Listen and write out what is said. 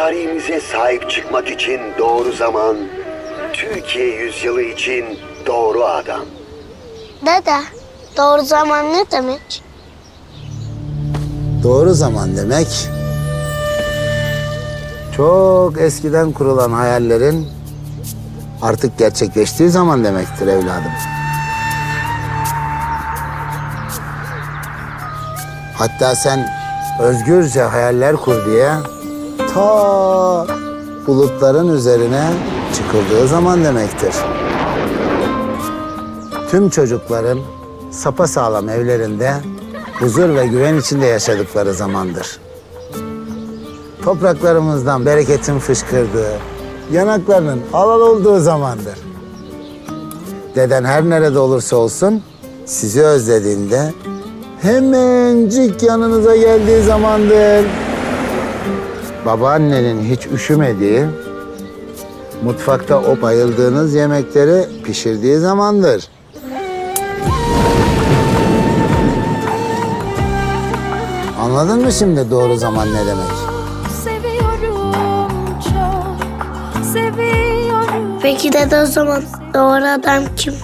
Tarihimize sahip çıkmak için doğru zaman, Türkiye yüzyılı için doğru adam. Dede, doğru zaman ne demek? Doğru zaman demek çok eskiden kurulan hayallerin artık gerçekleştiği zaman demektir evladım. Hatta sen özgürce hayaller kur diye ta bulutların üzerine çıkıldığı zaman demektir. Tüm çocukların sapasağlam evlerinde huzur ve güven içinde yaşadıkları zamandır. Topraklarımızdan bereketin fışkırdığı, yanaklarının alal olduğu zamandır. Deden her nerede olursa olsun sizi özlediğinde hemencik yanınıza geldiği zamandır. Babaannenin hiç üşümediği, mutfakta o bayıldığınız yemekleri pişirdiği zamandır. Anladın mı şimdi doğru zaman ne demek? Seviyorum çok, seviyorum. Peki dede o zaman doğru adam kim?